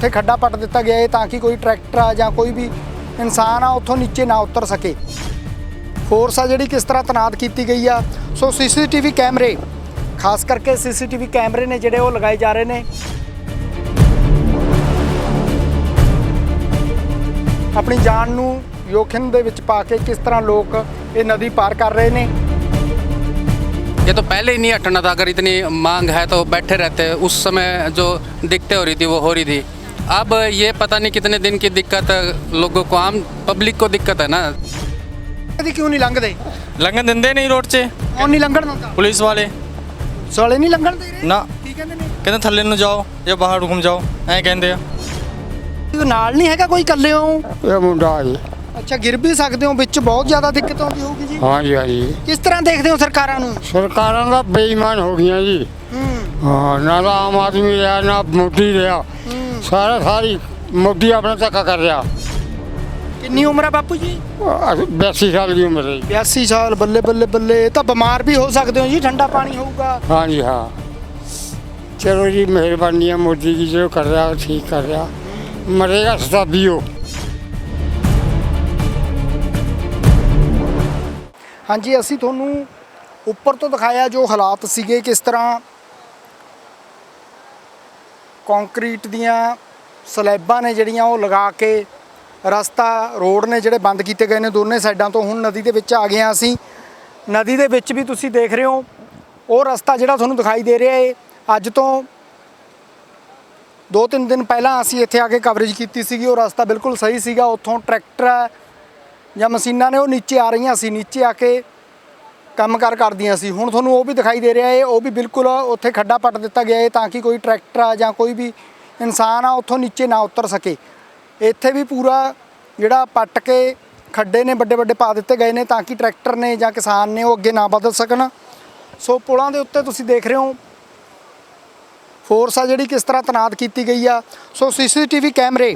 ਉੱਥੇ ਖੱਡਾ ਪੱਟ ਦਿੱਤਾ ਗਿਆ ਹੈ ਤਾਂ ਕਿ ਕੋਈ ਟਰੈਕਟਰ ਆ ਜਾਂ ਕੋਈ ਵੀ ਇਨਸਾਨ ਆ ਉੱਥੋਂ ਨੀਚੇ ਨਾ ਉਤਰ ਸਕੇ ਫੋਰਸ ਆ ਜਿਹੜੀ ਕਿਸ ਤਰ੍ਹਾਂ ਤਨਾਤ ਕੀਤੀ ਗਈ ਆ ਸੋ ਸੀਸੀਟੀਵੀ ਕੈਮਰੇ ਖਾਸ ਕਰਕੇ ਸੀਸੀਟੀਵੀ ਕੈਮਰੇ ਨੇ ਜਿਹੜੇ ਉਹ ਲਗਾਏ ਜਾ ਰਹੇ ਨੇ ਆਪਣੀ ਜਾਨ ਨੂੰ ਜੋਖਿਮ ਦੇ ਵਿੱਚ ਪਾ ਕੇ ਕਿਸ ਤਰ੍ਹਾਂ ਲੋਕ ਇਹ ਨਦੀ ਪਾਰ ਕਰ ਰਹੇ ਨੇ ये तो पहले ही नहीं हटना था अगर इतनी मांग है तो बैठे रहते उस समय जो दिक्कतें हो रही थी वो हो रही थी अब ये पता नहीं कितने दिन की दिक्कत लोगों को आम पब्लिक को दिक्कत है ना ਇਹਦੀ ਕਿਉਂ ਨਹੀਂ ਲੰਘਦੇ ਲੰਘਣ ਦਿੰਦੇ ਨਹੀਂ ਰੋਡ 'ਚ ਕੌਣ ਨਹੀਂ ਲੰਘਣ ਦਿੰਦਾ ਪੁਲਿਸ ਵਾਲੇ ਸਾਲੇ ਨਹੀਂ ਲੰਘਣ ਦੇ ਰਹੇ ਨਾ ਕੀ ਕਹਿੰਦੇ ਨੇ ਕਹਿੰਦੇ ਥੱਲੇ ਨੂੰ ਜਾਓ ਜਾਂ ਬਾਹਰ ਘੁੰਮ ਜਾਓ ਐਂ ਕਹਿੰਦੇ ਆ ਇਹ ਨਾਲ ਨਹੀਂ ਹੈਗਾ ਕੋਈ ਇਕੱਲੇ ਹੋ ਇਹ ਮੁੰਡਾ ਜੀ ਅੱਛਾ ਗਿਰ ਵੀ ਸਕਦੇ ਹੋ ਵਿੱਚ ਬਹੁਤ ਜ਼ਿਆਦਾ ਦਿੱਕਤ ਆਉਂਦੀ ਹੋਊਗੀ ਜੀ ਹਾਂਜੀ ਹਾਂਜੀ ਕਿਸ ਤਰ੍ਹਾਂ ਦੇਖਦੇ ਹੋ ਸਰਕਾਰਾਂ ਨੂੰ ਸਰਕਾਰਾਂ ਦਾ ਬੇਈਮਾਨ ਹੋ ਗਈਆਂ ਜੀ ਹੂੰ ਹਾਂ ਨਾ ਤਾਂ ਆਮ ਆਦਮੀ ਰਿਹਾ ਨਾ ਮੋਦੀ ਰਿਹਾ ਸਾਰਾ ਸਾਰੀ ਮੋਦੀ ਆਪਣਾ ਧੱਕਾ ਕਰ ਰਿਹਾ। ਕਿੰਨੀ ਉਮਰ ਹੈ ਬਾਪੂ ਜੀ? 82 ਸਾਲ ਦੀ ਉਮਰ ਹੈ ਜੀ। 82 ਸਾਲ ਬੱਲੇ ਬੱਲੇ ਬੱਲੇ। ਇਹ ਤਾਂ ਬਿਮਾਰ ਵੀ ਹੋ ਸਕਦੇ ਹੋ ਜੀ ਠੰਡਾ ਪਾਣੀ ਹੋਊਗਾ। ਹਾਂਜੀ ਹਾਂ। ਚਲੋ ਜੀ ਮਿਹਰਬਾਨੀ ਹੈ ਮੋਦੀ ਜੀ ਜੋ ਕਰ ਰਿਹਾ ਉਹ ਠੀਕ ਕਰ ਰਿਹਾ। ਮਰੇਗਾ ਸਤਾਬੀਓ ਹਾਂਜੀ ਅਸੀਂ ਤੁਹਾਨੂੰ ਉੱਪਰ ਤੋਂ ਦਿਖਾਇਆ ਜੋ ਹਾਲਾਤ ਸੀਗੇ ਕਿਸ ਤਰ੍ਹਾਂ ਕੰਕਰੀਟ ਦੀਆਂ ਸਲੈਬਾਂ ਨੇ ਜਿਹੜੀਆਂ ਉਹ ਲਗਾ ਕੇ ਰਸਤਾ, ਰੋਡ ਨੇ ਜਿਹੜੇ ਬੰਦ ਕੀਤੇ ਗਏ ਨੇ ਦੋਨੇ ਸਾਈਡਾਂ ਤੋਂ, ਹੁਣ ਨਦੀ ਦੇ ਵਿੱਚ ਆ ਗਏ ਹਾਂ ਅਸੀਂ। ਨਦੀ ਦੇ ਵਿੱਚ ਵੀ ਤੁਸੀਂ ਦੇਖ ਰਹੇ ਹੋ, ਉਹ ਰਸਤਾ ਜਿਹੜਾ ਤੁਹਾਨੂੰ ਦਿਖਾਈ ਦੇ ਰਿਹਾ ਏ। ਅੱਜ ਤੋਂ ਦੋ ਤਿੰਨ ਦਿਨ ਪਹਿਲਾਂ ਅਸੀਂ ਇੱਥੇ ਆ ਕੇ ਕਵਰੇਜ ਕੀਤੀ ਸੀਗੀ, ਉਹ ਰਸਤਾ ਬਿਲਕੁਲ ਸਹੀ ਸੀਗਾ, ਉੱਥੋਂ ਟਰੈਕਟਰ ਜਾਂ ਮਸ਼ੀਨਾਂ ਨੇ ਉਹ ਨੀਚੇ ਆ ਰਹੀਆਂ ਸੀ, ਨੀਚੇ ਆ ਕੇ ਕੰਮਕਾਰ ਕਰਦੀਆਂ ਸੀ। ਹੁਣ ਤੁਹਾਨੂੰ ਉਹ ਵੀ ਦਿਖਾਈ ਦੇ ਰਿਹਾ ਹੈ, ਉਹ ਵੀ ਬਿਲਕੁਲ ਉੱਥੇ ਖੱਡਾ ਪੱਟ ਦਿੱਤਾ ਗਿਆ ਹੈ ਤਾਂ ਕਿ ਕੋਈ ਟਰੈਕਟਰ ਆ ਜਾਂ ਕੋਈ ਵੀ ਇਨਸਾਨ ਆ ਉੱਥੋਂ ਨੀਚੇ ਨਾ ਉਤਰ ਸਕੇ। ਇੱਥੇ ਵੀ ਪੂਰਾ ਜਿਹੜਾ ਪੱਟ ਕੇ ਖੱਡੇ ਨੇ ਵੱਡੇ ਵੱਡੇ ਪਾ ਦਿੱਤੇ ਗਏ ਨੇ ਤਾਂ ਕਿ ਟਰੈਕਟਰ ਨੇ ਜਾਂ ਕਿਸਾਨ ਨੇ ਉਹ ਅੱਗੇ ਨਾ ਵਧਰ ਸਕਣ। ਸੋ ਪੁਲਾਂ ਦੇ ਉੱਤੇ ਤੁਸੀਂ ਦੇਖ ਰਹੇ ਹੋ, ਫੋਰਸ ਆ ਜਿਹੜੀ ਕਿਸ ਤਰ੍ਹਾਂ ਤਨਾਤ ਕੀਤੀ ਗਈ ਆ। ਸੋ ਸੀਸੀਟੀਵੀ ਕੈਮਰੇ,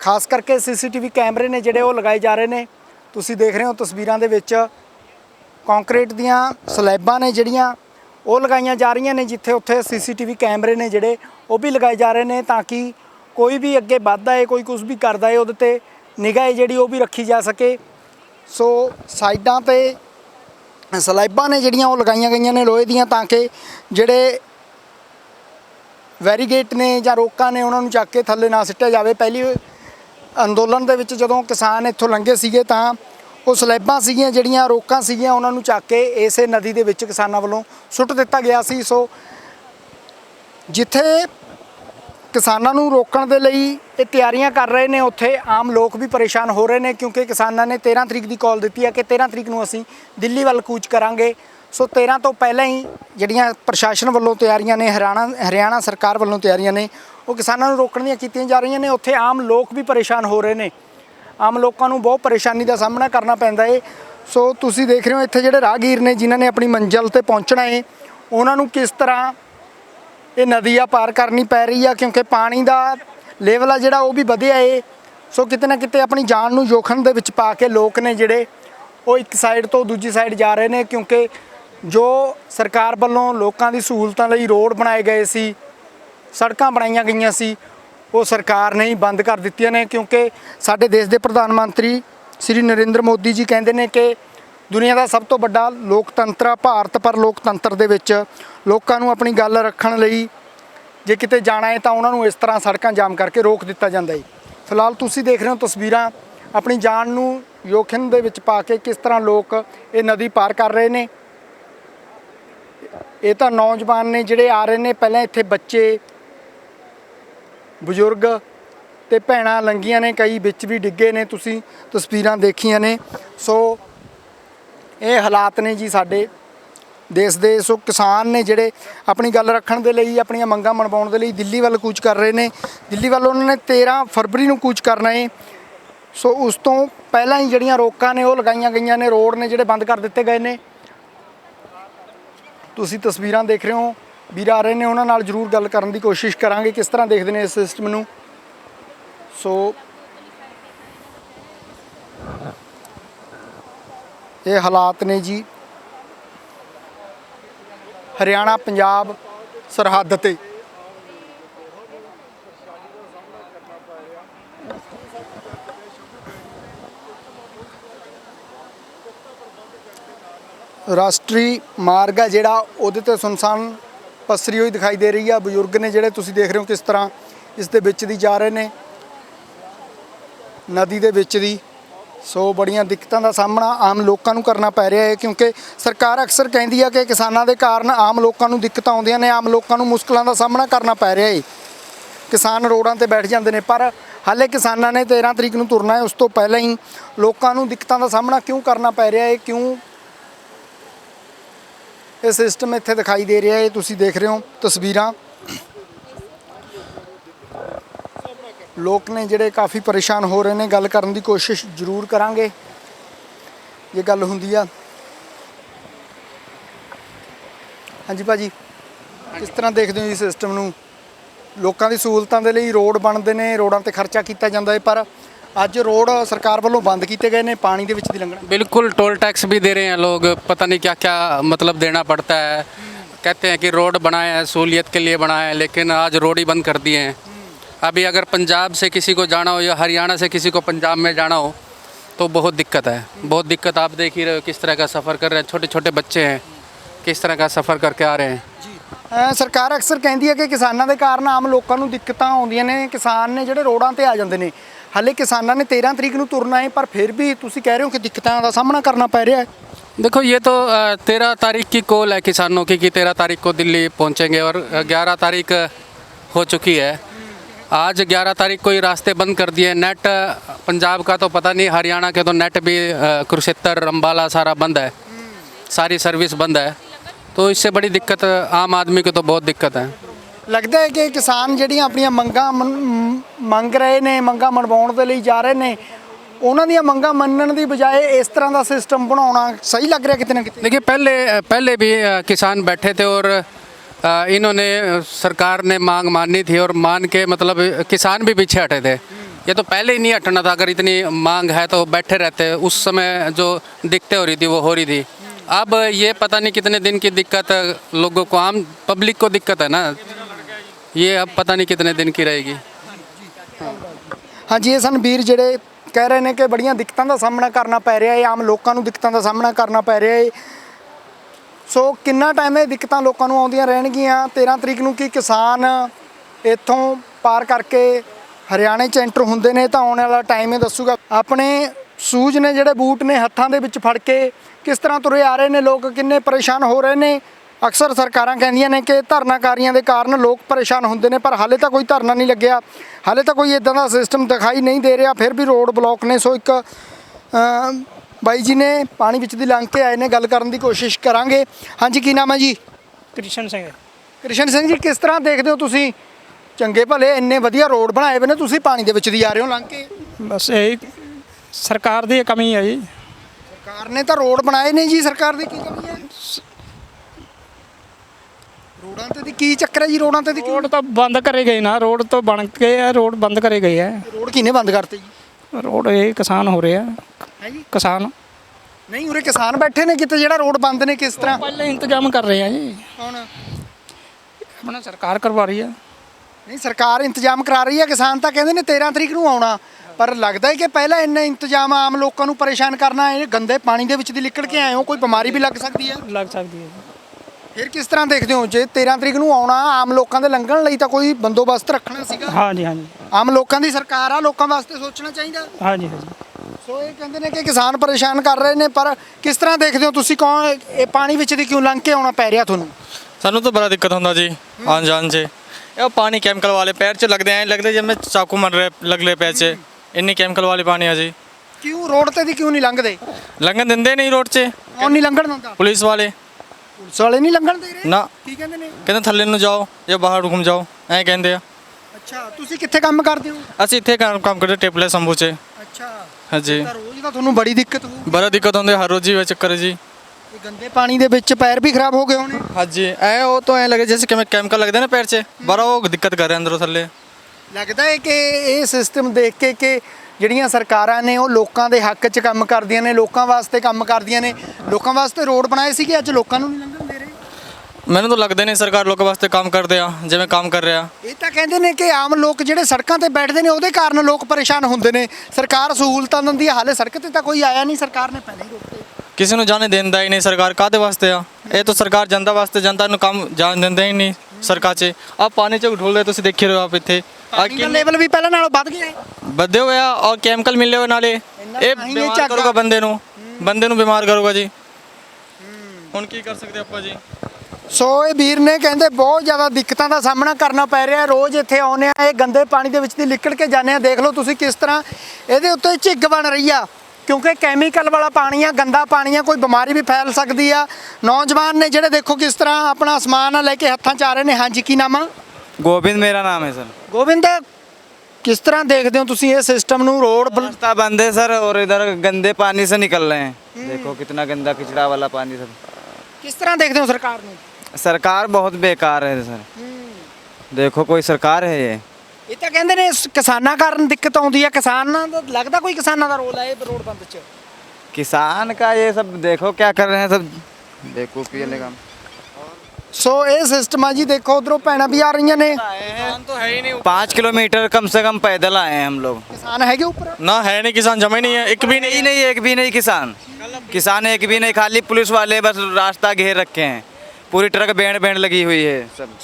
ਖਾਸ ਕਰਕੇ ਸੀਸੀਟੀਵੀ ਕੈਮਰੇ ਨੇ ਜਿਹੜੇ ਉਹ ਲਗਾਏ ਜਾ ਰਹੇ ਨੇ। ਤੁਸੀਂ ਦੇਖ ਰਹੇ ਹੋ ਤਸਵੀਰਾਂ ਦੇ ਵਿੱਚ ਕੰਕਰੀਟ ਦੀਆਂ ਸਲੈਬਾਂ ਨੇ ਜਿਹੜੀਆਂ, ਉਹ ਲਗਾਈਆਂ ਜਾ ਰਹੀਆਂ ਨੇ, ਜਿੱਥੇ ਉੱਥੇ ਸੀਸੀਟੀਵੀ ਕੈਮਰੇ ਨੇ ਜਿਹੜੇ, ਉਹ ਵੀ ਲਗਾਏ ਜਾ ਰਹੇ ਨੇ ਤਾਂ ਕਿ ਕੋਈ ਵੀ ਅੱਗੇ ਵੱਧਦਾ ਹੈ ਕੋਈ ਕੁਝ ਵੀ ਕਰਦਾ ਏ, ਉਹਦੇ ਤੇ ਨਿਗਾਹ ਹੈ ਜਿਹੜੀ, ਉਹ ਵੀ ਰੱਖੀ ਜਾ ਸਕੇ। ਸੋ ਸਾਈਡਾਂ ਤੇ ਸਲੈਬਾਂ ਨੇ ਜਿਹੜੀਆਂ, ਉਹ ਲਗਾਈਆਂ ਗਈਆਂ ਨੇ ਲੋਹੇ ਦੀਆਂ ਤਾਂ ਕਿ ਜਿਹੜੇ ਵੈਰੀਗੇਟ ਨੇ ਜਾਂ ਰੋਕਾਂ ਨੇ, ਉਹਨਾਂ ਨੂੰ ਚੱਕ ਕੇ ਥੱਲੇ ਨਾ ਸਿੱਟਿਆ ਜਾਵੇ। ਪਹਿਲੀ ਅੰਦੋਲਨ ਦੇ ਵਿੱਚ ਜਦੋਂ ਕਿਸਾਨ ਇੱਥੋਂ ਲੰਘੇ ਸੀਗੇ ਤਾਂ ਉਹ ਸਲੈਬਾਂ ਸੀਗੀਆਂ, ਜਿਹੜੀਆਂ ਰੋਕਾਂ ਸੀਗੀਆਂ, ਉਹਨਾਂ ਨੂੰ ਚੱਕ ਕੇ ਇਸੇ ਨਦੀ ਦੇ ਵਿੱਚ ਕਿਸਾਨਾਂ ਵੱਲੋਂ ਸੁੱਟ ਦਿੱਤਾ ਗਿਆ ਸੀ। ਸੋ ਜਿੱਥੇ ਕਿਸਾਨਾਂ ਨੂੰ ਰੋਕਣ ਦੇ ਲਈ ਇਹ ਤਿਆਰੀਆਂ ਕਰ ਰਹੇ ਨੇ, ਉੱਥੇ ਆਮ ਲੋਕ ਵੀ ਪਰੇਸ਼ਾਨ ਹੋ ਰਹੇ ਨੇ, ਕਿਉਂਕਿ ਕਿਸਾਨਾਂ ਨੇ 13 ਤਰੀਕ ਦੀ ਕਾਲ ਦਿੱਤੀ ਹੈ ਕਿ 13 ਤਰੀਕ ਨੂੰ ਅਸੀਂ ਦਿੱਲੀ ਵੱਲ ਕੂਚ ਕਰਾਂਗੇ। ਸੋ 13 ਤੋਂ ਪਹਿਲਾਂ ਹੀ ਜਿਹੜੀਆਂ ਪ੍ਰਸ਼ਾਸਨ ਵੱਲੋਂ ਤਿਆਰੀਆਂ ਨੇ, ਹਰਿਆਣਾ ਹਰਿਆਣਾ ਸਰਕਾਰ ਵੱਲੋਂ ਤਿਆਰੀਆਂ ਨੇ, ਉਹ ਕਿਸਾਨਾਂ ਨੂੰ ਰੋਕਣ ਦੀਆਂ ਕੀਤੀਆਂ ਜਾ ਰਹੀਆਂ ਨੇ। ਉੱਥੇ ਆਮ ਲੋਕ ਵੀ ਪਰੇਸ਼ਾਨ ਹੋ ਰਹੇ ਨੇ। ਆਮ ਲੋਕਾਂ ਨੂੰ ਬਹੁਤ ਪਰੇਸ਼ਾਨੀ ਦਾ ਸਾਹਮਣਾ ਕਰਨਾ ਪੈਂਦਾ ਏ। ਸੋ ਤੁਸੀਂ ਦੇਖ ਰਹੇ ਹੋ ਇੱਥੇ ਜਿਹੜੇ ਰਾਹਗੀਰ ਨੇ ਜਿਨ੍ਹਾਂ ਨੇ ਆਪਣੀ ਮੰਜ਼ਿਲ ਤੇ ਪਹੁੰਚਣਾ ਏ। ਉਹਨਾਂ ਨੂੰ ਕਿਸ ਤਰ੍ਹਾਂ ਇਹ ਨਦੀ ਆ ਪਾਰ ਕਰਨੀ ਪੈ ਰਹੀ ਆ? ਕਿਉਂਕਿ ਪਾਣੀ ਦਾ ਲੈਵਲ ਆ ਜਿਹੜਾ ਉਹ ਵੀ ਵਧਿਆ ਏ। ਸੋ ਕਿਤੇ ਨਾ ਕਿਤੇ ਆਪਣੀ ਜਾਨ ਨੂੰ ਜੋਖਮ ਦੇ ਵਿੱਚ ਪਾ ਕੇ ਲੋਕ ਨੇ ਜਿਹੜੇ ਉਹ ਇੱਕ ਸਾਈਡ ਤੋਂ ਦੂਜੀ ਸਾਈਡ ਜਾ ਰਹੇ ਨੇ। ਕਿਉਂਕਿ ਜੋ ਸਰਕਾਰ ਵੱਲੋਂ ਲੋਕਾਂ ਦੀ ਸਹੂਲਤਾਂ ਲਈ ਰੋਡ ਬਣਾਏ ਗਏ ਸੀ, ਸੜਕਾਂ ਬਣਾਈਆਂ ਗਈਆਂ ਸੀ ਉਹ ਸਰਕਾਰ ਨੇ ਹੀ ਬੰਦ ਕਰ ਦਿੱਤੀਆਂ ਨੇ, ਕਿਉਂਕਿ ਸਾਡੇ ਦੇਸ਼ ਦੇ ਪ੍ਰਧਾਨ ਮੰਤਰੀ ਸ੍ਰੀ ਨਰਿੰਦਰ ਮੋਦੀ ਜੀ ਕਹਿੰਦੇ ਨੇ ਕਿ ਦੁਨੀਆ ਦਾ ਸਭ ਤੋਂ ਵੱਡਾ ਲੋਕਤੰਤਰ ਆ, ਭਾਰਤ ਪਰ ਲੋਕਤੰਤਰ ਦੇ ਵਿੱਚ ਲੋਕਾਂ ਨੂੰ ਆਪਣੀ ਗੱਲ ਰੱਖਣ ਲਈ ਜੇ ਕਿਤੇ ਜਾਣਾ ਹੈ ਤਾਂ ਉਹਨਾਂ ਨੂੰ ਇਸ ਤਰ੍ਹਾਂ ਸੜਕਾਂ ਜਾਮ ਕਰਕੇ ਰੋਕ ਦਿੱਤਾ ਜਾਂਦਾ ਹੈ। ਫਿਲਹਾਲ ਤੁਸੀਂ ਦੇਖ ਰਹੇ ਹੋ ਤਸਵੀਰਾਂ, ਆਪਣੀ ਜਾਨ ਨੂੰ ਜੋਖਿਮ ਦੇ ਵਿੱਚ ਪਾ ਕੇ ਕਿਸ ਤਰ੍ਹਾਂ ਲੋਕ ਇਹ ਨਦੀ ਪਾਰ ਕਰ ਰਹੇ ਨੇ। ਇਹ ਤਾਂ ਨੌਜਵਾਨ ਨੇ ਜਿਹੜੇ ਆ ਰਹੇ ਨੇ, ਪਹਿਲਾਂ ਇੱਥੇ ਬੱਚੇ ਬਜ਼ੁਰਗ ਤੇ ਭੈਣਾਂ ਲੰਗੀਆਂ ਨੇ, ਕਈ ਵਿੱਚ ਵੀ ਡਿੱਗੇ ਨੇ, ਤੁਸੀਂ ਤਸਵੀਰਾਂ ਦੇਖੀਆਂ ਨੇ। ਸੋ ਇਹ ਹਾਲਾਤ ਨੇ ਜੀ ਸਾਡੇ ਦੇਸ਼ ਦੇ। ਸੋ ਕਿਸਾਨ ਨੇ ਜਿਹੜੇ ਆਪਣੀ ਗੱਲ ਰੱਖਣ ਦੇ ਲਈ, ਆਪਣੀਆਂ ਮੰਗਾਂ ਮਨਵਾਉਣ ਦੇ ਲਈ ਦਿੱਲੀ ਵੱਲ ਕੂਚ ਕਰ ਰਹੇ ਨੇ। ਦਿੱਲੀ ਵੱਲ ਉਹਨਾਂ ਨੇ 13 ਫਰਵਰੀ ਨੂੰ ਕੂਚ ਕਰਨਾ ਹੈ ਸੋ ਉਸ ਤੋਂ ਪਹਿਲਾਂ ਹੀ ਜਿਹੜੀਆਂ ਰੋਕਾਂ ਨੇ, ਉਹ ਲਗਾਈਆਂ ਗਈਆਂ ਨੇ। ਰੋਡ ਨੇ ਜਿਹੜੇ ਬੰਦ ਕਰ ਦਿੱਤੇ ਗਏ ਨੇ। ਤੁਸੀਂ ਤਸਵੀਰਾਂ ਦੇਖ ਰਹੇ ਹੋ। ਵੀਰ ਆ ਰਹੇ ਨੇ, ਉਹਨਾਂ ਨਾਲ ਜਰੂਰ ਗੱਲ ਕਰਨ ਦੀ ਕੋਸ਼ਿਸ਼ ਕਰਾਂਗੇ। ਕਿਸ ਤਰ੍ਹਾਂ ਦੇਖਦੇ ਨੇ ਇਸ ਸਿਸਟਮ ਨੂੰ? ਸੋ ਇਹ ਹਾਲਾਤ ਨੇ ਜੀ। ਹਰਿਆਣਾ, ਪੰਜਾਬ, ਸਰਹੱਦ ਤੇ। ਰਾਸ਼ਟਰੀ ਮਾਰਗ ਹੈ ਜਿਹੜਾ, ਉਹਦੇ ਤੇ ਸੁਨਸਾਨ ਪਸਰੀ ਹੋਈ ਦਿਖਾਈ ਦੇ ਰਹੀ ਆ। ਬਜ਼ੁਰਗ ਨੇ ਜਿਹੜੇ ਤੁਸੀਂ ਦੇਖ ਰਹੇ ਹੋ ਕਿਸ ਤਰ੍ਹਾਂ ਇਸ ਦੇ ਵਿੱਚ ਦੀ ਜਾ ਰਹੇ ਨੇ। ਨਦੀ ਦੇ ਵਿੱਚ ਦੀ। ਸੋ ਬੜੀਆਂ ਦਿੱਕਤਾਂ ਦਾ ਸਾਹਮਣਾ ਆਮ ਲੋਕਾਂ ਨੂੰ ਕਰਨਾ ਪੈ ਰਿਹਾ ਹੈ ਕਿਉਂਕਿ ਸਰਕਾਰ ਅਕਸਰ ਕਹਿੰਦੀ ਆ ਕਿ ਕਿਸਾਨਾਂ ਦੇ ਕਾਰਨ ਆਮ ਲੋਕਾਂ ਨੂੰ ਦਿੱਕਤਾਂ ਆਉਂਦੀਆਂ ਨੇ, ਆਮ ਲੋਕਾਂ ਨੂੰ ਮੁਸ਼ਕਲਾਂ ਦਾ ਸਾਹਮਣਾ ਕਰਨਾ ਪੈ ਰਿਹਾ ਹੈ। ਕਿਸਾਨ ਰੋਡਾਂ ਤੇ ਬੈਠ ਜਾਂਦੇ ਨੇ, ਪਰ ਹਾਲੇ ਕਿਸਾਨਾਂ ਨੇ 13 ਤਰੀਕ ਨੂੰ ਤੁਰਨਾ ਹੈ। ਉਸ ਤੋਂ ਪਹਿਲਾਂ ਹੀ ਲੋਕਾਂ ਨੂੰ ਦਿੱਕਤਾਂ ਦਾ ਸਾਹਮਣਾ ਕਿਉਂ ਕਰਨਾ ਪੈ ਰਿਹਾ ਹੈ, ਕਿਉਂ ਇਹ ਸਿਸਟਮ ਇੱਥੇ ਦਿਖਾਈ ਦੇ ਰਿਹਾ ਹੈ ਤੁਸੀਂ ਦੇਖ ਰਹੇ ਹੋ ਤਸਵੀਰਾਂ। ਲੋਕ ਨੇ ਜਿਹੜੇ ਕਾਫੀ ਪਰੇਸ਼ਾਨ ਹੋ ਰਹੇ ਨੇ, ਗੱਲ ਕਰਨ ਦੀ ਕੋਸ਼ਿਸ਼ ਜ਼ਰੂਰ ਕਰਾਂਗੇ। ਇਹ ਗੱਲ ਹੁੰਦੀ ਆ। ਹਾਂਜੀ ਭਾਜੀ, ਕਿਸ ਤਰ੍ਹਾਂ ਦੇਖਦੇ ਹੋ ਜੀ ਸਿਸਟਮ ਨੂੰ? ਲੋਕਾਂ ਦੀ ਸਹੂਲਤਾਂ ਦੇ ਲਈ ਰੋਡ ਬਣਦੇ ਨੇ, ਰੋਡਾਂ ਤੇ ਖਰਚਾ ਕੀਤਾ ਜਾਂਦਾ ਹੈ, ਪਰ ਅੱਜ ਰੋਡ ਸਰਕਾਰ ਵੱਲੋਂ ਬੰਦ ਕੀਤੇ ਗਏ ਨੇ ਪਾਣੀ ਦੇ ਵਿੱਚ ਦੀ ਲੰਘਣਾ बिल्कुल टोल टैक्स भी दे रहे हैं लोग पता नहीं क्या क्या मतलब देना पड़ता है कहते हैं कि रोड बनाए हैं सहूलियत के लिए बनाए हैं लेकिन आज रोड ही बंद कर दिए हैं अभी अगर पंजाब से किसी को जाना हो या हरियाणा से किसी को पंजाब में जाना हो तो बहुत दिक्कत है बहुत दिक्कत आप देख ही रहे हो किस तरह का सफ़र कर रहे हैं छोटे छोटे बच्चे हैं किस तरह का सफ़र करके आ रहे हैं ਅ, ਸਰਕਾਰ ਅਕਸਰ ਕਹਿੰਦੀ ਹੈ ਕਿ ਕਿਸਾਨਾਂ ਦੇ ਕਾਰਨ ਆਮ ਲੋਕਾਂ ਨੂੰ ਦਿੱਕਤਾਂ ਆਉਂਦੀਆਂ ਨੇ ਕਿਸਾਨ ਨੇ ਜਿਹੜੇ ਰੋਡਾਂ ਤੇ ਆ ਜਾਂਦੇ ਨੇ ਹਾਲੇ ਕਿਸਾਨਾਂ ਨੇ 13 ਤਰੀਕ ਨੂੰ ਤੁਰਨਾ ਹੈ ਪਰ ਫਿਰ ਵੀ ਤੁਸੀਂ ਕਹਿ ਰਹੇ ਹੋ ਕਿ ਦਿੱਕਤਾਂ ਦਾ ਸਾਹਮਣਾ ਕਰਨਾ ਪੈ ਰਿਹਾ ਹੈ देखो ये तो तेरह तारीख की कॉल है किसानों की कि तेरह तारीख को दिल्ली पहुंचेंगे और ग्यारह तारीख हो चुकी है आज ग्यारह तारीख को ही रास्ते बंद कर दिए नेट अ, पंजाब का तो पता नहीं हरियाणा के तो नेट भी अ, कुरुक्षेत्र अम्बाला सारा बंद है सारी सर्विस बंद है तो इससे बड़ी दिक्कत आम आदमी को तो बहुत दिक्कत है ਲੱਗਦਾ ਹੈ ਕਿ ਕਿਸਾਨ ਜਿਹੜੀਆਂ ਆਪਣੀਆਂ ਮੰਗਾਂ ਮਨ- ਮ- ਮੰਗ ਰਹੇ ਨੇ ਮੰਗਾਂ ਮਨਵਾਉਣ ਦੇ ਲਈ ਜਾ ਰਹੇ ਨੇ ਉਹਨਾਂ ਦੀਆਂ ਮੰਗਾਂ ਮੰਨਣ ਦੀ ਬਜਾਏ ਇਸ ਤਰ੍ਹਾਂ ਦਾ ਸਿਸਟਮ ਬਣਾਉਣਾ ਸਹੀ ਲੱਗ ਰਿਹਾ ਕਿਤੇ ਨਾ ਕਿਤੇ देखिए पहले पहले भी अ, किसान बैठे थे और अ, इन्होंने अ, सरकार ने मांग मानी थी और मान के मतलब अ, किसान भी पीछे हटे थे ये तो पहले ही नहीं हटना था अगर इतनी मांग है तो बैठे रहते उस समय जो दिक्कतें हो रही थी वो हो रही थी अब ये पता नहीं कितने दिन की दिक्कत अ, लोगों को आम पब्लिक को दिक्कत है ना ये अब पता नहीं कितने दिन की रहेगी ਹਾਂਜੀ ਇਹ ਸਨ ਵੀਰ ਜਿਹੜੇ ਕਹਿ ਰਹੇ ਨੇ ਕਿ ਬੜੀਆਂ ਦਿੱਕਤਾਂ ਦਾ ਸਾਹਮਣਾ ਕਰਨਾ ਪੈ ਰਿਹਾ ਹੈ ਆਮ ਲੋਕਾਂ ਨੂੰ ਦਿੱਕਤਾਂ ਦਾ ਸਾਹਮਣਾ ਕਰਨਾ ਪੈ ਰਿਹਾ ਹੈ ਸੋ ਕਿੰਨਾ ਟਾਈਮ ਇਹ ਦਿੱਕਤਾਂ ਲੋਕਾਂ ਨੂੰ ਆਉਂਦੀਆਂ ਰਹਿਣਗੀਆਂ 13 ਤਰੀਕ ਨੂੰ ਕੀ ਕਿਸਾਨ ਇੱਥੋਂ ਪਾਰ ਕਰਕੇ ਹਰਿਆਣੇ ਚ ਐਂਟਰ ਹੁੰਦੇ ਨੇ ਤਾਂ ਆਉਣ ਵਾਲਾ ਟਾਈਮ ਹੀ ਦੱਸੂਗਾ ਆਪਣੇ ਸੂਝ ਨੇ ਜਿਹੜੇ ਬੂਟ ਨੇ ਹੱਥਾਂ ਦੇ ਵਿੱਚ ਫੜ ਕੇ ਕਿਸ ਤਰ੍ਹਾਂ ਤੁਰੇ ਆ ਰਹੇ ਨੇ ਲੋਕ ਕਿੰਨੇ ਪਰੇਸ਼ਾਨ ਹੋ ਰਹੇ ਨੇ ਅਕਸਰ ਸਰਕਾਰਾਂ ਕਹਿੰਦੀਆਂ ਨੇ ਕਿ ਧਰਨਾਕਾਰੀਆਂ ਦੇ ਕਾਰਨ ਲੋਕ ਪਰੇਸ਼ਾਨ ਹੁੰਦੇ ਨੇ ਪਰ ਹਾਲੇ ਤਾਂ ਕੋਈ ਧਰਨਾ ਨਹੀਂ ਲੱਗਿਆ। ਹਾਲੇ ਤਾਂ ਕੋਈ ਇਦਾਂ ਦਾ ਸਿਸਟਮ ਦਿਖਾਈ ਨਹੀਂ ਦੇ ਰਿਹਾ ਫਿਰ ਵੀ ਰੋਡ ਬਲੌਕ ਨੇ। ਸੋ ਇੱਕ ਬਾਈ ਜੀ ਨੇ ਪਾਣੀ ਵਿੱਚ ਦੀ ਲੰਘ ਕੇ ਆਏ ਨੇ ਗੱਲ ਕਰਨ ਦੀ ਕੋਸ਼ਿਸ਼ ਕਰਾਂਗੇ। ਹਾਂਜੀ ਕੀ ਨਾਮ ਹੈ ਜੀ? ਕ੍ਰਿਸ਼ਨ ਸਿੰਘ। ਕ੍ਰਿਸ਼ਨ ਸਿੰਘ ਜੀ ਕਿਸ ਤਰ੍ਹਾਂ ਦੇਖਦੇ ਹੋ ਤੁਸੀਂ? ਚੰਗੇ ਭਲੇ ਇੰਨੇ ਵਧੀਆ ਰੋਡ ਬਣਾਏ ਹੋਏ ਨੇ ਤੁਸੀਂ ਪਾਣੀ ਦੇ ਵਿੱਚ ਦੀ ਆ ਰਹੇ ਹੋ ਲੰਘ ਕੇ? ਬਸ ਇਹ ਸਰਕਾਰ ਦੀ ਕਮੀ ਹੈ ਜੀ। ਸਰਕਾਰ ਨੇ ਤਾਂ ਰੋਡ ਬਣਾਏ ਨੇ ਜੀ ਸਰਕਾਰ ਦੀ ਕੀ ਕਮੀ ਹੈ? ਰੋਡਾਂ ਤੇ ਦੀ ਕੀ ਚੱਕਰ ਹੈ ਜੀ? ਰੋਡਾਂ ਤੇ ਦੀ ਰੋਡ ਤਾਂ ਬੰਦ ਕਰੇ ਗਏ ਨਾ ਰੋਡ ਤੋਂ ਬਣ ਕੇ ਆ ਰੋਡ ਬੰਦ ਕਰੇ ਗਏ ਆ। ਰੋਡ ਕਿਹਨੇ ਬੰਦ ਕਰਤੇ ਜੀ? ਰੋਡ ਇਹ ਕਿਸਾਨ ਹੋ ਰਹੇ ਹੈ ਜੀ? ਕਿਸਾਨ। ਨਹੀਂ ਉਰੇ ਕਿਸਾਨ ਬੈਠੇ ਨੇ ਕਿਤੇ ਜਿਹੜਾ ਰੋਡ ਬੰਦ ਨੇ ਕਿਸ ਤਰ੍ਹਾਂ? ਪਹਿਲੇ ਇੰਤਜ਼ਾਮ ਕਰ ਰਹੇ ਆ ਜੀ। ਹੁਣ ਆਪਣਾ ਸਰਕਾਰ ਕਰਵਾ ਰਹੀ ਆ। ਨਹੀਂ ਸਰਕਾਰ ਇੰਤਜ਼ਾਮ ਕਰਾ ਰਹੀ ਹੈ ਕਿਸਾਨ ਤਾਂ ਕਹਿੰਦੇ ਨੇ 13 ਤਰੀਕ ਨੂੰ ਆਉਣਾ। ਪਰ ਲੱਗਦਾ ਹੈ ਕਿ ਪਹਿਲਾਂ ਇੰਨੇ ਇੰਤਜ਼ਾਮ ਆਮ ਲੋਕਾਂ ਨੂੰ ਪਰੇਸ਼ਾਨ ਕਰਨਾ ਇਹ ਗੰਦੇ ਪਾਣੀ ਦੇ ਵਿੱਚ ਦੀ ਨਿਕਲ ਕੇ ਆਏ ਹੋ ਕੋਈ ਬਿਮਾਰੀ ਵੀ ਲੱਗ ਸਕਦੀ ਹੈ? ਲੱਗ ਸਕਦੀ ਹੈ ਫਿਰ ਕਿਸ ਤਰ੍ਹਾਂ ਦੇਖਦੇ ਹੋ? ਜੇ 13 ਤਰੀਕ ਨੂੰ ਆਉਣਾ ਆਮ ਲੋਕਾਂ ਦੇ ਲੰਘਣ ਲਈ ਤਾਂ ਕੋਈ ਬੰਦੋਬਸਤ ਰੱਖਣਾ ਸੀਗਾ? ਹਾਂਜੀ ਹਾਂਜੀ। ਆਮ ਲੋਕਾਂ ਦੀ ਸਰਕਾਰ ਆ ਲੋਕਾਂ ਵਾਸਤੇ ਸੋਚਣਾ ਚਾਹੀਦਾ? ਹਾਂਜੀ ਹਾਂਜੀ। ਸੋ ਇਹ ਕਹਿੰਦੇ ਨੇ ਕਿ ਕਿਸਾਨ ਪਰੇਸ਼ਾਨ ਕਰ ਰਹੇ ਨੇ ਪਰ ਕਿਸ ਤਰ੍ਹਾਂ ਦੇਖਦੇ ਹੋ ਤੁਸੀਂ ਕੌਣ? ਇਹ ਪਾਣੀ ਵਿੱਚ ਦੀ ਕਿਉਂ ਲੰਘ ਕੇ ਆਉਣਾ ਪੈ ਰਿਹਾ ਤੁਹਾਨੂੰ? ਸਾਨੂੰ ਤਾਂ ਬੜਾ ਦਿੱਕਤ ਹੁੰਦਾ ਜੀ ਆਉਣ ਜਾਣ 'ਚ। ਇਹ ਪਾਣੀ ਕੈਮੀਕਲ ਵਾਲੇ ਪੈਰ 'ਚ ਲੱਗਦੇ ਐਂ ਲੱਗਦੇ ਜਿਵੇਂ ਚਾਕੂ ਮਾਰ ਰਹੇ ਲੱਗ ਲੈ ਪੈਰ 'ਚ। ਇੰਨੀ ਕੈਮੀਕਲ ਵਾਲੇ ਪਾਣੀ ਆ ਜੀ। ਕਿਉਂ? ਰੋਡ ਤੇ ਦੀ ਕਿਉਂ ਨਹੀਂ ਲੰਘਦੇ? ਲੰਘਣ ਦਿੰਦੇ ਨਹੀਂ ਰੋਡ 'ਚ। ਕੌਣ ਨਹੀਂ ਲੰਘਣ ਦਿੰਦਾ? ਪੁਲਿਸ ਵਾਲੇ। ਪੁਲਿਸ ਵਾਲੇ ਨਹੀਂ ਲੰਘਣ ਦੇ ਰਹੇ? ਨਾ। ਕੀ ਕਹਿੰਦੇ ਨੇ? ਕਹਿੰਦੇ ਥੱਲੇ ਨੂੰ ਜਾਓ ਜਾਂ ਬਾਹਰ ਘੁੰਮ ਜਾਓ ਐਂ ਕਹਿੰਦੇ ਆ। ਅੱਛਾ ਤੁਸੀਂ ਕਿੱਥੇ ਕੰਮ ਕਰਦੇ ਹੋ? ਅਸੀਂ ਇੱਥੇ ਕੰਮ ਕੰਮ ਕਰਦੇ ਟੇਪਲੇ ਸੰਭੂ 'ਚ। ਅੱਛਾ। ਹਾਂਜੀ। ਤਾਂ ਰੋਜ਼ ਦਾ ਤੁਹਾਨੂੰ ਬੜੀ ਦਿੱਕਤ ਹੋਊ ਬੜਾ ਦਿੱਕਤ ਹੁੰਦੀ ਹਰ ਰੋਜ਼ ਜੀ ਵਿੱਚ ਚੱਕਰ ਜੀ। ਇਹ ਗੰਦੇ ਪਾਣੀ ਦੇ ਵਿੱਚ ਪੈਰ ਵੀ ਖਰਾਬ ਹੋ ਗਏ ਹੋਣੇ। ਹਾਂਜੀ ਐ ਉਹ ਤਾਂ ਐ ਲੱਗੇ ਜੈਸੇ ਕਿਵੇਂ ਕੈਮੀਕਲ ਲੱਗਦੇ ਨੇ ਪੈਰ 'ਚ ਬੜਾ ਉਹ ਦਿੱਕਤ ਕਰ ਰਿਹਾ ਅੰਦਰੋਂ ਥੱਲੇ। ਲੱਗਦਾ ਹੈ ਕਿ ਇਹ ਸਿਸਟਮ ਦੇਖ ਕੇ ਕਿ ਜਿਹੜੀਆਂ ਸਰਕਾਰਾਂ ਨੇ ਉਹ ਲੋਕਾਂ ਦੇ ਹੱਕ 'ਚ ਕੰਮ ਕਰਦੀਆਂ ਨੇ ਲੋਕਾਂ ਵਾਸਤੇ ਕੰਮ ਕਰਦੀਆਂ ਨੇ। ਲੋਕਾਂ ਵਾਸਤੇ ਰੋਡ ਬਣਾਏ ਸੀਗੇ ਅੱਜ ਲੋਕਾਂ ਨੂੰ ਨਹੀਂ ਲੰਘਣ ਦੇ ਰਹੇ? ਮੈਨੂੰ ਤਾਂ ਲੱਗਦਾ ਨਹੀਂ ਸਰਕਾਰ ਲੋਕਾਂ ਵਾਸਤੇ ਕੰਮ ਕਰਦੇ ਆ ਜਿਵੇਂ ਕੰਮ ਕਰ ਰਿਹਾ। ਇਹ ਤਾਂ ਕਹਿੰਦੇ ਨੇ ਕਿ ਆਮ ਲੋਕ ਜਿਹੜੇ ਸੜਕਾਂ ਤੇ ਬੈਠਦੇ ਨੇ ਉਹਦੇ ਕਾਰਨ ਲੋਕ ਪਰੇਸ਼ਾਨ ਹੁੰਦੇ ਨੇ। ਸਰਕਾਰ ਸਹੂਲਤਾਂ ਦਿੰਦੀ ਹੈ ਹਾਲੇ ਸੜਕ ਤੇ ਤਾਂ ਕੋਈ ਆਇਆ ਨਹੀਂ ਸਰਕਾਰ ਨੇ ਪਹਿਲਾਂ ਹੀ ਰੋਕਤੇ ਕਿਸੇ ਨੂੰ ਜਾਣੇ ਦਿੰਦਾ ਹੀ ਨਹੀਂ ਸਰਕਾਰ ਕਾਦੇ ਵਾਸਤੇ ਆ? ਇਹ ਤਾਂ ਸਰਕਾਰ ਜਨਤਾ ਵਾਸਤੇ ਜਨਤਾ ਨੂੰ ਕੰਮ ਜਾਣ ਦਿੰਦਾ ਹੀ ਨਹੀਂ। ਸਰਕਾਰ 'ਚ। ਆ ਪਾਣੀ 'ਚ ਢੋਲਦੇ ਤੁਸੀਂ ਦੇਖੀ ਰਹੇ ਹੋ ਆਪ ਇੱਥੇ। ਆ ਪਾਣੀ ਦਾ ਲੈਵਲ ਵੀ ਪਹਿਲਾਂ ਨਾਲੋਂ ਵੱਧ ਗਿਆ ਹੈ। ਬੱਦੇ ਹੋਏ ਆ ਔਰ ਕੈਮੀਕਲ ਮਿਲੇ ਹੋਏ ਨਾਲੇ। ਇਹ ਬਿਮਾਰ ਕਰੂਗਾ ਬੰਦੇ ਨੂੰ। ਬੰਦੇ ਨੂੰ ਬਿਮਾਰ ਕਰੂਗਾ ਜੀ। ਹੁਣ ਕੀ ਕਰ ਸਕਦੇ ਆਪਾਂ ਜੀ? ਸੋ ਇਹ ਵੀਰ ਨੇ ਕਹਿੰਦੇ ਬਹੁਤ ਜ਼ਿਆਦਾ ਦਿੱਕਤਾਂ ਦਾ ਸਾਹਮਣਾ ਕਰਨਾ ਪੈ ਰਿਹਾ ਰੋਜ਼ ਇੱਥੇ ਆਉਨੇ ਆ ਇਹ ਗੰਦੇ ਪਾਣੀ ਦੇ ਵਿੱਚ ਦੀ ਲਿਕੜ ਕੇ ਜਾਂਦੇ ਆ ਦੇਖ ਲਓ ਤੁਸੀਂ ਕਿਸ ਤਰ੍ਹਾਂ ਇਹਦੇ ਉੱਤੇ ਝਿੱਗ ਬਣ ਰਹੀ ਆ। ਕਿਉਂਕਿ ਕੈਮੀਕਲ ਵਾਲਾ ਪਾਣੀ ਆ ਗੰਦਾ ਪਾਣੀ ਆ ਕੋਈ ਬਿਮਾਰੀ ਵੀ ਫੈਲ ਸਕਦੀ ਆ ਨੌਜਵਾਨ ਨੇ ਜਿਹੜੇ ਦੇਖੋ ਕਿਸ ਤਰ੍ਹਾਂ ਆਪਣਾ ਸਮਾਨ ਲੈ ਕੇ ਹੱਥਾਂ 'ਚ ਆ ਰਹੇ ਨੇ ਹਾਂਜੀ ਕੀ ਨਾਮ ਆ गोविंद मेरा नाम है सर ਗੋਬਿੰਦ ਕਿਸ ਤਰ੍ਹਾਂ ਦੇਖਦੇ ਹੋ ਤੁਸੀਂ ਇਹ ਸਿਸਟਮ ਨੂੰ ਰੋਡ ਬਲ- रास्ता बंद है सर और इधर गंदे पानी से निकल रहे हैं देखो कितना गंदा किचड़ा वाला पानी सब ਕਿਸ ਤਰ੍ਹਾਂ ਦੇਖਦੇ ਹੋ ਸਰਕਾਰ ਨੂੰ सरकार बहुत बेकार है सर देखो कोई सरकार है ये ਇਹ ਤਾਂ ਕਹਿੰਦੇ ਨੇ ਸ- ਕਿਸਾਨਾਂ ਕਾਰਨ ਦਿੱਕਤ ਆਉਂਦੀ ਆ ਕਿਸਾਨਾਂ ਦਾ ਲੱਗਦਾ ਕੋਈ ਕਿਸਾਨਾਂ ਦਾ ਰੋਲ ਹੈ ਇਹ ਰੋਡ ਬੰਦ 'ਚ किसान का ये सब देखो क्या कर रहे हैं सब देखो पीने का ਸੋ ਇਹ ਸਿਸਟਮ ਆ ਜੀ ਦੇਖੋ ਉਧਰੋਂ ਭੈਣਾਂ ਵੀ ਆ ਰਹੀਆਂ ਨੇ तो है ही नहीं पाँच किलोमीटर कम से कम पैदल आए हैं हम लोग ਕਿਸਾਨ ਹੈਗੇ ਉੱਪਰ ना है नहीं किसान जमा ही नहीं है एक भी नहीं नहीं नहीं एक भी नहीं किसान किसान एक भी नहीं खाली पुलिस वाले बस रास्ता घेर रखे हैं पूरी ट्रक बैंड बैंड लगी हुई है सब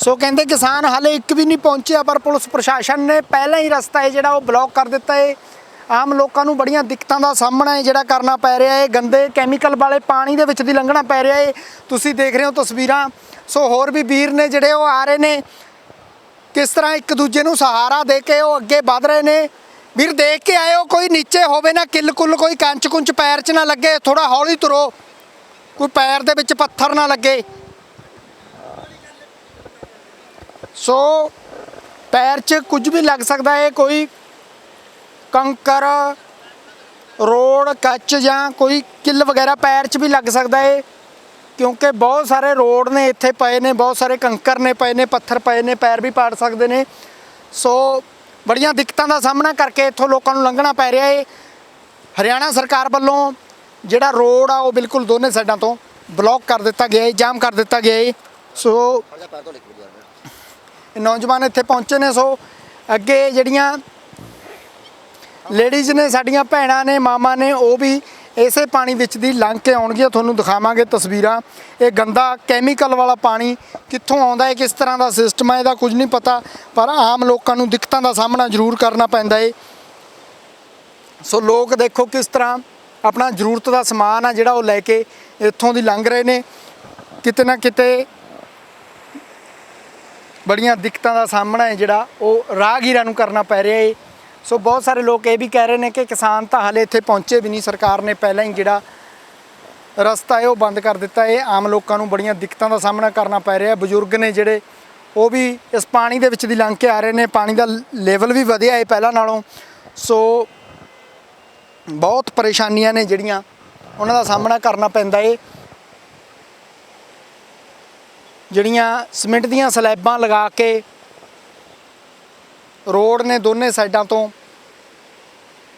ਸੋ ਕਹਿੰਦੇ ਕਿਸਾਨ ਹਾਲੇ ਇੱਕ ਵੀ ਨਹੀਂ ਪਹੁੰਚਿਆ, ਪਰ ਪੁਲਿਸ ਪ੍ਰਸ਼ਾਸਨ ਨੇ ਪਹਿਲਾਂ ਹੀ ਰਸਤਾ ਹੈ ਜਿਹੜਾ ਉਹ ਬਲੌਕ ਕਰ ਦਿੱਤਾ ਹੈ ਆਮ ਲੋਕਾਂ ਨੂੰ ਬੜੀਆਂ ਦਿੱਕਤਾਂ ਦਾ ਸਾਹਮਣਾ ਹੈ ਜਿਹੜਾ ਕਰਨਾ ਪੈ ਰਿਹਾ ਹੈ ਗੰਦੇ ਕੈਮੀਕਲ ਵਾਲੇ ਪਾਣੀ ਦੇ ਵਿੱਚ ਦੀ ਲੰਘਣਾ ਪੈ ਰਿਹਾ ਹੈ ਤੁਸੀਂ ਦੇਖ ਰਹੇ ਹੋ ਤਸਵੀਰਾਂ। ਸੋ ਹੋਰ ਵੀ ਵੀਰ ਨੇ ਜਿਹੜੇ ਉਹ ਆ ਰਹੇ ਨੇ, ਕਿਸ ਤਰ੍ਹਾਂ ਇੱਕ ਦੂਜੇ ਨੂੰ ਸਹਾਰਾ ਦੇ ਕੇ ਉਹ ਅੱਗੇ ਵਧ ਰਹੇ ਨੇ। ਵੀਰ, ਦੇਖ ਕੇ ਆਇਓ, ਕੋਈ ਨੀਚੇ ਹੋਵੇ ਨਾ, ਕਿੱਲ ਕੁੱਲ ਕੋਈ ਕੰਚ ਕੁੰਚ ਪੈਰ 'ਚ ਨਾ ਲੱਗੇ ਥੋੜਾ ਹੌਲੀ ਤੁਰੋ। ਕੋਈ ਪੈਰ ਦੇ ਵਿੱਚ ਪੱਥਰ ਨਾ ਲੱਗੇ। ਸੋ ਪੈਰ 'ਚ ਕੁਝ ਵੀ ਲੱਗ ਸਕਦਾ ਹੈ, ਕੋਈ ਕੰਕਰ, ਰੋਡ, ਕੱਚ ਜਾਂ ਕੋਈ ਕਿੱਲ ਵਗੈਰਾ ਪੈਰ 'ਚ ਵੀ ਲੱਗ ਸਕਦਾ ਹੈ, ਕਿਉਂਕਿ ਬਹੁਤ ਸਾਰੇ ਰੋਡ ਨੇ, ਇੱਥੇ ਪਏ ਨੇ, ਬਹੁਤ ਸਾਰੇ ਕੰਕਰ ਨੇ, ਪਏ ਨੇ, ਪੱਥਰ ਪਏ ਨੇ, ਪੈਰ ਵੀ ਪਾੜ ਸਕਦੇ ਨੇ। ਸੋ ਬੜੀਆਂ ਦਿੱਕਤਾਂ ਦਾ ਸਾਹਮਣਾ ਕਰਕੇ ਇੱਥੋਂ ਲੋਕਾਂ ਨੂੰ ਲੰਘਣਾ ਪੈ ਰਿਹਾ ਏ ਹਰਿਆਣਾ ਸਰਕਾਰ ਵੱਲੋਂ ਜਿਹੜਾ ਰੋਡ ਆ, ਉਹ ਬਿਲਕੁਲ ਦੋਨੇ ਸਾਈਡਾਂ ਤੋਂ ਬਲੌਕ ਕਰ ਦਿੱਤਾ ਗਿਆ ਏ ਜਾਮ ਕਰ ਦਿੱਤਾ ਗਿਆ ਏ ਸੋ ਨੌਜਵਾਨ ਇੱਥੇ ਪਹੁੰਚੇ ਨੇ, ਸੋ ਅੱਗੇ ਜਿਹੜੀਆਂ ਲੇਡੀਜ਼ ਨੇ, ਸਾਡੀਆਂ ਭੈਣਾਂ ਨੇ, ਮਾਮਾ ਨੇ, ਉਹ ਵੀ ਇਸੇ ਪਾਣੀ ਵਿੱਚ ਦੀ ਲੰਘ ਕੇ ਆਉਣਗੀਆਂ, ਤੁਹਾਨੂੰ ਦਿਖਾਵਾਂਗੇ ਤਸਵੀਰਾਂ। ਇਹ ਗੰਦਾ ਕੈਮੀਕਲ ਵਾਲਾ ਪਾਣੀ ਕਿੱਥੋਂ ਆਉਂਦਾ ਹੈ, ਕਿਸ ਤਰ੍ਹਾਂ ਦਾ ਸਿਸਟਮ ਹੈ, ਇਹਦਾ ਕੁਝ ਨਹੀਂ ਪਤਾ, ਪਰ ਆਮ ਲੋਕਾਂ ਨੂੰ ਦਿੱਕਤਾਂ ਦਾ ਸਾਹਮਣਾ ਜ਼ਰੂਰ ਕਰਨਾ ਪੈਂਦਾ ਹੈ ਸੋ ਲੋਕ ਦੇਖੋ ਕਿਸ ਤਰ੍ਹਾਂ ਆਪਣਾ ਜ਼ਰੂਰਤ ਦਾ ਸਮਾਨ ਆ ਜਿਹੜਾ ਉਹ ਲੈ ਕੇ ਇੱਥੋਂ ਦੀ ਲੰਘ ਰਹੇ ਨੇ। ਕਿਤੇ ਨਾ ਕਿਤੇ ਬੜੀਆਂ ਦਿੱਕਤਾਂ ਦਾ ਸਾਹਮਣਾ ਹੈ ਜਿਹੜਾ ਉਹ ਰਾਹਗੀਰਾਂ ਨੂੰ ਕਰਨਾ ਪੈ ਰਿਹਾ ਹੈ ਸੋ ਬਹੁਤ ਸਾਰੇ ਲੋਕ ਇਹ ਵੀ ਕਹਿ ਰਹੇ ਨੇ ਕਿ ਕਿਸਾਨ ਤਾਂ ਹਾਲੇ ਇੱਥੇ ਪਹੁੰਚੇ ਵੀ ਨਹੀਂ। ਸਰਕਾਰ ਨੇ ਪਹਿਲਾਂ ਹੀ ਜਿਹੜਾ ਰਸਤਾ ਹੈ ਉਹ ਬੰਦ ਕਰ ਦਿੱਤਾ ਹੈ ਆਮ ਲੋਕਾਂ ਨੂੰ ਬੜੀਆਂ ਦਿੱਕਤਾਂ ਦਾ ਸਾਹਮਣਾ ਕਰਨਾ ਪੈ ਰਿਹਾ। ਬਜ਼ੁਰਗ ਨੇ ਜਿਹੜੇ ਉਹ ਵੀ ਇਸ ਪਾਣੀ ਦੇ ਵਿੱਚ ਦੀ ਲੰਘ ਕੇ ਆ ਰਹੇ ਨੇ। ਪਾਣੀ ਦਾ ਲੈਵਲ ਵੀ ਵਧਿਆ ਹੈ ਪਹਿਲਾਂ ਨਾਲੋਂ। ਸੋ ਬਹੁਤ ਪਰੇਸ਼ਾਨੀਆਂ ਨੇ ਜਿਹੜੀਆਂ ਉਹਨਾਂ ਦਾ ਸਾਹਮਣਾ ਕਰਨਾ ਪੈਂਦਾ ਏ। ਜਿਹੜੀਆਂ ਸਿਮੈਂਟ ਦੀਆਂ ਸਲੈਬਾਂ ਲਗਾ ਕੇ ਰੋਡ ਨੇ ਦੋਨੇ ਸਾਈਡਾਂ ਤੋਂ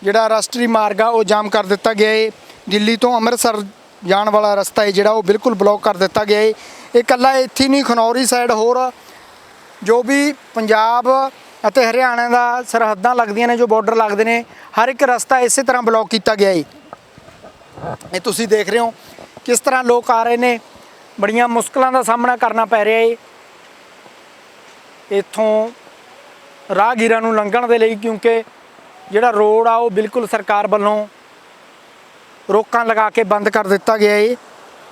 ਜਿਹੜਾ ਰਾਸ਼ਟਰੀ ਮਾਰਗ ਆ, ਉਹ ਜਾਮ ਕਰ ਦਿੱਤਾ ਗਿਆ ਏ। ਦਿੱਲੀ ਤੋਂ ਅੰਮ੍ਰਿਤਸਰ ਜਾਣ ਵਾਲਾ ਰਸਤਾ ਏ ਜਿਹੜਾ, ਉਹ ਬਿਲਕੁਲ ਬਲੌਕ ਕਰ ਦਿੱਤਾ ਗਿਆ ਏ। ਇਹ ਇਕੱਲਾ ਇੱਥੇ ਨਹੀਂ, ਖਨੌਰੀ ਸਾਈਡ ਹੋਰ ਜੋ ਵੀ ਪੰਜਾਬ ਅਤੇ ਹਰਿਆਣਾ ਦਾ ਸਰਹੱਦਾਂ ਲੱਗਦੀਆਂ ਨੇ, ਜੋ ਬਾਰਡਰ ਲੱਗਦੇ ਨੇ, ਹਰ ਇੱਕ ਰਸਤਾ ਇਸੇ ਤਰ੍ਹਾਂ ਬਲੌਕ ਕੀਤਾ ਗਿਆ ਏ। ਇਹ ਤੁਸੀਂ ਦੇਖ ਰਹੇ ਹੋ ਕਿਸ ਤਰ੍ਹਾਂ ਲੋਕ ਆ ਰਹੇ ਨੇ। ਬੜੀਆਂ ਮੁਸ਼ਕਲਾਂ ਦਾ ਸਾਹਮਣਾ ਕਰਨਾ ਪੈ ਰਿਹਾ ਏ। ਇੱਥੋਂ ਰਾਹਗੀਰਾਂ ਨੂੰ ਲੰਘਣ ਦੇ ਲਈ ਕਿਉਂਕਿ ਜਿਹੜਾ ਰੋਡ ਆ ਉਹ ਬਿਲਕੁਲ ਸਰਕਾਰ ਵੱਲੋਂ ਰੋਕਾਂ ਲਗਾ ਕੇ ਬੰਦ ਕਰ ਦਿੱਤਾ ਗਿਆ ਏ।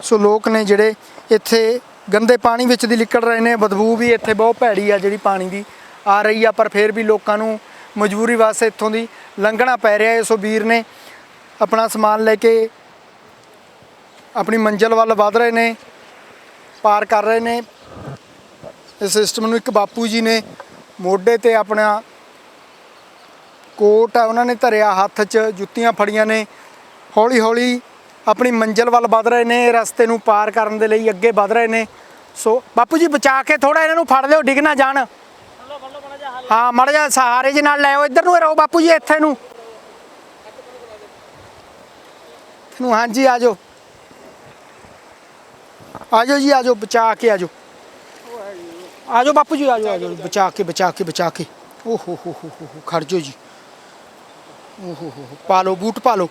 ਸੋ ਲੋਕ ਨੇ ਜਿਹੜੇ ਇੱਥੇ ਗੰਦੇ ਪਾਣੀ ਵਿੱਚ ਦੀ ਨਿਕਲ ਰਹੇ ਨੇ, ਬਦਬੂ ਵੀ ਇੱਥੇ ਬਹੁਤ ਭੈੜੀ ਆ ਜਿਹੜੀ ਪਾਣੀ ਦੀ ਆ ਰਹੀ ਆ, ਪਰ ਫਿਰ ਵੀ ਲੋਕਾਂ ਨੂੰ ਮਜਬੂਰੀ ਵਾਸਤੇ ਇੱਥੋਂ ਦੀ ਲੰਘਣਾ ਪੈ ਰਿਹਾ ਏ। ਸੋ ਵੀਰ ਨੇ ਆਪਣਾ ਸਮਾਨ ਲੈ ਕੇ ਆਪਣੀ ਮੰਜ਼ਿਲ ਵੱਲ ਵਧ ਰਹੇ ਨੇ। ਪਾਰ ਕਰ ਰਹੇ ਨੇ। ਇਸ ਸਿਸਟਮ ਨੂੰ ਇੱਕ ਬਾਪੂ ਜੀ ਨੇ ਮੋਢੇ ਤੇ ਆਪਣਾ ਕੋਟ ਆ, ਉਹਨਾਂ ਨੇ ਧਰਿਆ, ਹੱਥ 'ਚ ਜੁੱਤੀਆਂ ਫੜੀਆਂ ਨੇ। ਹੌਲੀ ਹੌਲੀ ਆਪਣੀ ਮੰਜ਼ਿਲ ਵੱਲ ਵਧ ਰਹੇ ਨੇ, ਰਸਤੇ ਨੂੰ ਪਾਰ ਕਰਨ ਦੇ ਲਈ ਅੱਗੇ ਵਧ ਰਹੇ ਨੇ। ਸੋ ਬਾਪੂ ਜੀ, ਬਚਾ ਕੇ ਥੋੜਾ ਇਹਨਾਂ ਨੂੰ ਫੜ ਲਿਓ, ਡਿੱਗ ਨਾ ਜਾਣ। ਹਾਂ, ਮੜ ਜਾ ਸਹਾਰੇ ਜੀ ਨਾਲ ਲੈ ਆਓ, ਇੱਧਰ ਨੂੰ ਰਹੋ ਬਾਪੂ ਜੀ, ਇੱਥੇ ਨੂੰ। ਨੂੰ, ਹਾਂਜੀ, ਆ ਜਾਓ। ਆ ਜਾਓ ਜੀ ਆ ਜਾਓ ਬਚਾ ਕੇ ਆ ਜਾਓ ਆ ਜਾਓ ਬਾਪੂ ਜੀ ਆ ਜਾਓ ਆ ਜਾਓ ਬਚਾ ਕੇ ਬਚਾ ਕੇ ਬਚਾ ਕੇ। ਓ ਹੋ ਹੋ ਹੋ ਹੋ ਹੋ, ਖੜ ਜਾਓ ਜੀ। ਓ ਹੋ ਹੋ ਹੋ ਪਾ ਲਓ ਬੂਟ ਪਾ ਲਓ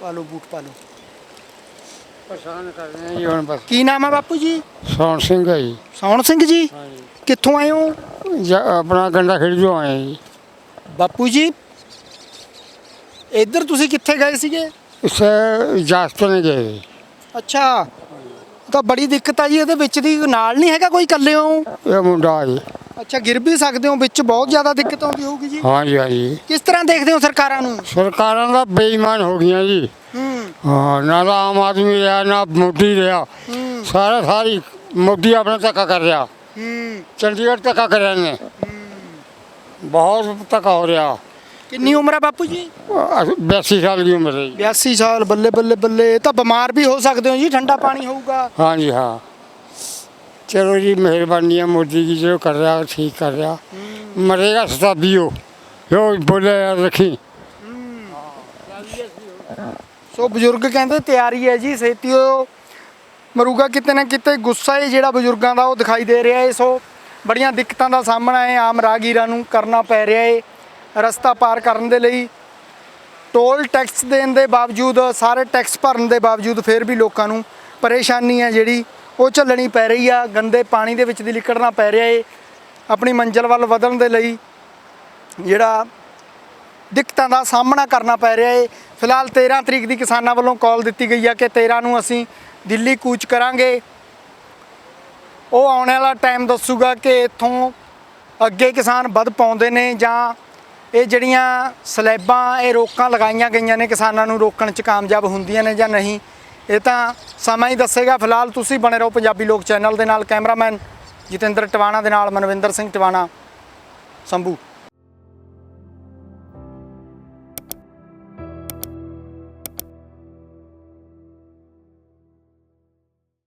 ਪਾ ਲਓ ਬੂਟ ਪਾ ਲਓ ਪਰੇਸ਼ਾਨ ਕਰ ਰਹੇ ਹਾਂ ਜੀ ਹੁਣ ਬਸ। ਕੀ ਨਾਮ ਹੈ ਬਾਪੂ ਜੀ? ਸੌਣ ਸਿੰਘ ਹੈ ਜੀ। ਸੌਣ ਸਿੰਘ ਜੀ? ਕਿੱਥੋਂ ਆਏ ਹੋ? ਜ- ਆਪਣਾ ਗੰਡਾ ਖੇਡ ਜੋ ਆਏ ਜੀ। ਬਾਪੂ ਜੀ ਇੱਧਰ ਤੁਸੀਂ ਕਿੱਥੇ ਗਏ ਸੀਗੇ? ਇਸੇ ਇਜਾਜ਼ਤ ਨੇ ਗਏ। ਅੱਛਾ। ਤਾਂ ਬੜੀ ਦਿੱਕਤ ਆ ਜੀ ਇਹਦੇ ਵਿੱਚ ਦੀ ਨਾਲ ਨਹੀਂ ਹੈਗਾ ਕੋਈ ਇਕੱਲੇ ਹੋ? ਇਹ ਮੁੰਡਾ ਜੀ। ਅੱਛਾ ਗਿਰ ਵੀ ਸਕਦੇ ਹੋ ਵਿੱਚ ਬਹੁਤ ਜ਼ਿਆਦਾ ਦਿੱਕਤ ਆਉਂਦੀ ਹੋਊਗੀ ਜੀ। ਹਾਂ ਜੀ ਹਾਂ ਜੀ। ਕਿਸ ਤਰ੍ਹਾਂ ਦੇਖਦੇ ਹੋ ਸਰਕਾਰਾਂ ਨੂੰ? ਸਰਕਾਰਾਂ ਦਾ ਬੇਈਮਾਨ ਹੋ ਗਈਆਂ ਜੀ। ਹੂੰ। ਹਾਂ ਨਾ ਤਾਂ ਆਮ ਆਦਮੀ ਰਿਹਾ ਨਾ ਮੋਦੀ ਰਿਹਾ। ਸਾਰਾ ਸਾਰੀ ਮੋਦੀ ਆਪਣਾ ਧੱਕਾ ਕਰ ਰਿਹਾ। ਹੂੰ। ਚੰਡੀਗੜ੍ਹ ਧੱਕਾ ਕਰ ਰਹੇ ਨੇ ਬਹੁਤ ਧੱਕਾ ਹੋ ਰਿਹਾ। ਕਿੰਨੀ ਉਮਰ ਆ ਬਾਪੂ ਜੀ? 82 ਸਾਲ ਦੀ ਉਮਰ ਹੈ ਜੀ। 82 ਸਾਲ ਬੱਲੇ ਬੱਲੇ ਬੱਲੇ। ਤਾਂ ਬਿਮਾਰ ਵੀ ਹੋ ਸਕਦੇ ਹੋ ਜੀ ਠੰਡਾ ਪਾਣੀ ਹੋਊਗਾ। ਹਾਂ ਜੀ ਹਾਂ। ਚਲੋ ਜੀ ਮਿਹਰਬਾਨੀ ਆ ਮੋਦੀ ਜੀ ਜੋ ਕਰ ਰਿਹਾ ਠੀਕ ਕਰ ਰਿਹਾ। ਮਰੇਗਾ ਸਤਾਬੀਓ। ਜੋ ਬੋਲੇ ਰੱਖੀ। ਸੋ ਬਜ਼ੁਰਗ ਕਹਿੰਦੇ ਤਿਆਰੀ ਹੈ ਜੀ ਸੇਤੀਓ। ਮਰੂਗਾ ਕਿਤੇ ਨਾ ਕਿਤੇ ਗੁੱਸਾ ਇਹ ਜਿਹੜਾ ਬਜ਼ੁਰਗਾਂ ਦਾ ਉਹ ਦਿਖਾਈ ਦੇ ਰਿਹਾ ਏ। ਸੋ ਬੜੀਆਂ ਦਿੱਕਤਾਂ ਦਾ ਸਾਹਮਣਾ ਹੈ ਆਮ ਰਾਗੀਰਾਂ ਨੂੰ ਕਰਨਾ ਪੈ ਰਿਹਾ ਏ। ਰਸਤਾ ਪਾਰ ਕਰਨ ਦੇ ਲਈ ਟੋਲ ਟੈਕਸ ਦੇਣ ਦੇ ਬਾਵਜੂਦ, ਸਾਰੇ ਟੈਕਸ ਭਰਨ ਦੇ ਬਾਵਜੂਦ ਫਿਰ ਵੀ ਲੋਕਾਂ ਨੂੰ ਪਰੇਸ਼ਾਨੀ ਹੈ ਜਿਹੜੀ, ਉਹ ਝੱਲਣੀ ਪੈ ਰਹੀ ਆ, ਗੰਦੇ ਪਾਣੀ ਦੇ ਵਿੱਚ ਦੀ ਲਿਕੜਨਾ ਪੈ ਰਿਹਾ ਏ, ਆਪਣੀ ਮੰਜ਼ਿਲ ਵੱਲ ਵਧਣ ਦੇ ਲਈ ਜਿਹੜਾ ਦਿੱਕਤਾਂ ਦਾ ਸਾਹਮਣਾ ਕਰਨਾ ਪੈ ਰਿਹਾ ਏ। ਫਿਲਹਾਲ 13 ਤਰੀਕ ਦੀ ਕਿਸਾਨਾਂ ਵੱਲੋਂ ਕਾਲ ਦਿੱਤੀ ਗਈ ਆ ਕਿ 13 ਨੂੰ ਅਸੀਂ ਦਿੱਲੀ ਕੂਚ ਕਰਾਂਗੇ। ਉਹ ਆਉਣ ਵਾਲਾ ਟਾਈਮ ਦੱਸੂਗਾ ਕਿ ਇੱਥੋਂ ਅੱਗੇ ਕਿਸਾਨ ਵੱਧ ਪਾਉਂਦੇ ਨੇ ਜਾਂ ਇਹ ਜਿਹੜੀਆਂ ਸਲੈਬਾਂ, ਇਹ ਰੋਕਾਂ ਲਗਾਈਆਂ ਗਈਆਂ ਨੇ ਕਿਸਾਨਾਂ ਨੂੰ ਰੋਕਣ 'ਚ ਕਾਮਯਾਬ ਹੁੰਦੀਆਂ ਨੇ ਜਾਂ ਨਹੀਂ, ਇਹ ਤਾਂ ਸਮਾਂ ਹੀ ਦੱਸੇਗਾ। ਫਿਲਹਾਲ ਤੁਸੀਂ ਬਣੇ ਰਹੋ ਪੰਜਾਬੀ ਲੋਕ ਚੈਨਲ ਦੇ ਨਾਲ। ਕੈਮਰਾਮੈਨ ਜਤਿੰਦਰ ਟਵਾਣਾ ਦੇ ਨਾਲ ਮਨਵਿੰਦਰ ਸਿੰਘ ਟਵਾਣਾ, ਸੰਭੂ।